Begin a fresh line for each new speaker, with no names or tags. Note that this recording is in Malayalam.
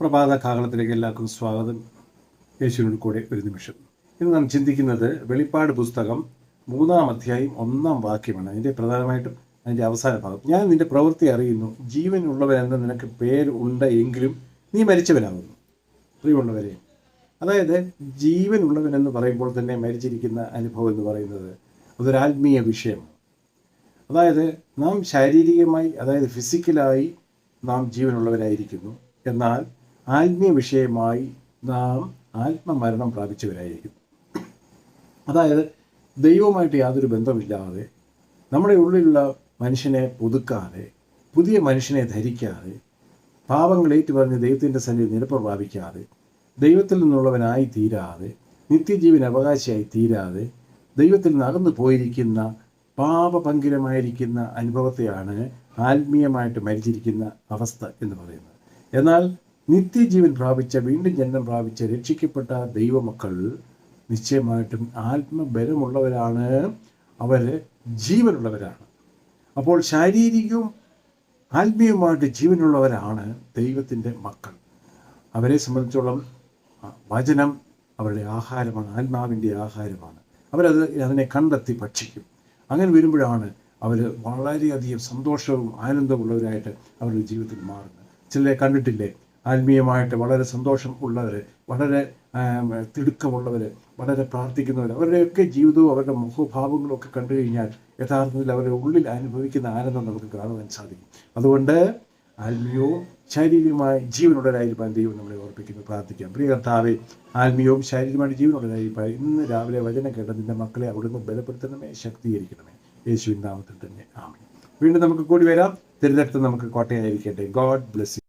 പ്രഭാത കാഹളത്തിലേക്ക് എല്ലാവർക്കും സ്വാഗതം. യേശുവിനോട് കൂടെ ഒരു നിമിഷം. ഇന്ന് നാം ചിന്തിക്കുന്നത് വെളിപ്പാട് പുസ്തകം മൂന്നാം അധ്യായം ഒന്നാം വാക്യമാണ്. അതിന്റെ പ്രധാനമായിട്ടും അതിന്റെ അവസാന ഭാഗം. ഞാൻ നിന്റെ പ്രവൃത്തി അറിയുന്നു. ജീവനുള്ളവനെന്ന് നിനക്ക് പേര് ഉണ്ട് എങ്കിലും നീ മരിച്ചവനാകുന്നു. പ്രിയമുള്ളവരെ അതായത് ജീവനുള്ളവനെന്ന് പറയുമ്പോൾ തന്നെ മരിച്ചിരിക്കുന്ന അനുഭവം എന്ന് പറയുന്നത് അതൊരാത്മീയ വിഷയമാണ് അതായത് നാം ശാരീരികമായി അതായത് ഫിസിക്കലായി നാം ജീവനുള്ളവരായിരിക്കുന്നു. എന്നാൽ ആത്മീയ വിഷയമായി നാം ആത്മമരണം പ്രാപിച്ചവരായിരിക്കും. അതായത് ദൈവവുമായിട്ട് യാതൊരു ബന്ധമില്ലാതെ നമ്മുടെ ഉള്ളിലുള്ള മനുഷ്യനെ പുതുക്കാതെ പുതിയ മനുഷ്യനെ ധരിക്കാതെ പാപങ്ങൾ ഏറ്റുപറഞ്ഞ് ദൈവത്തിന്റെ സന്നിധി നിരപ്പ് പ്രാപിക്കാതെ ദൈവത്തിൽ നിന്നുള്ളവനായി തീരാതെ നിത്യജീവൻ അവകാശിയായി തീരാതെ ദൈവത്തിൽ നിന്ന് അകന്നു പോയിരിക്കുന്ന പാപപങ്കിലമായിരിക്കുന്ന അനുഭവത്തെയാണ് ആത്മീയമായിട്ട് മരിച്ചിരിക്കുന്ന അവസ്ഥ എന്ന് പറയുന്നത്. എന്നാൽ നിത്യജീവൻ പ്രാപിച്ച വീണ്ടും ജന്മം പ്രാപിച്ച രക്ഷിക്കപ്പെട്ട ദൈവമക്കൾ നിശ്ചയമായിട്ടും ആത്മബലമുള്ളവരാണ്. അവർ ജീവനുള്ളവരാണ്. അപ്പോൾ ശാരീരികവും ആത്മീയവുമായിട്ട് ജീവനുള്ളവരാണ് ദൈവത്തിന്റെ മക്കൾ. അവരെ സംബന്ധിച്ചോളം വചനം അവരുടെ ആഹാരമാണ് ആത്മാവിന്റെ ആഹാരമാണ്. അവരത് അതിനെ കണ്ടെത്തി ഭക്ഷിക്കും. അങ്ങനെ വരുമ്പോഴാണ് അവർ വളരെയധികം സന്തോഷവും ആനന്ദമുള്ളവരായിട്ട് അവരുടെ ജീവിതത്തിൽ മാറുന്നത്. ചിലരെ കണ്ടിട്ടില്ലേ? ആത്മീയമായിട്ട് വളരെ സന്തോഷം ഉള്ളവർ വളരെ തിടുക്കമുള്ളവർ വളരെ പ്രാർത്ഥിക്കുന്നവർ അവരുടെയൊക്കെ ജീവിതവും അവരുടെ മുഖഭാവങ്ങളും ഒക്കെ കണ്ടു കഴിഞ്ഞാൽ യഥാർത്ഥത്തിൽ അവരുടെ ഉള്ളിൽ അനുഭവിക്കുന്ന ആനന്ദം നമുക്ക് കാണുവാൻ സാധിക്കും. അതുകൊണ്ട് ആത്മീയവും ശാരീരികമായ ജീവനുള്ളവരായിരിക്കാൻ ദൈവം നമ്മളെ ഓർപ്പിക്കുന്നു. പ്രാർത്ഥിക്കാം. പ്രിയ കർത്താവെ ആത്മീയവും ശാരീരികമായ ജീവനുള്ളവരായിരിക്കാൻ ഇന്ന് രാവിലെ വചനം കേട്ട നിന്റെ മക്കളെ അവിടുന്ന് ബലപ്പെടുത്തണമേ ശക്തീകരിക്കണമേ. യേശുവിൻ നാമത്തിൽ തന്നെ. ആമേ വീണ്ടും നമുക്ക് കൂടി വരാം. തിരഞ്ഞെടുത്ത് നമുക്ക് കോട്ടയായിരിക്കട്ടെ. God bless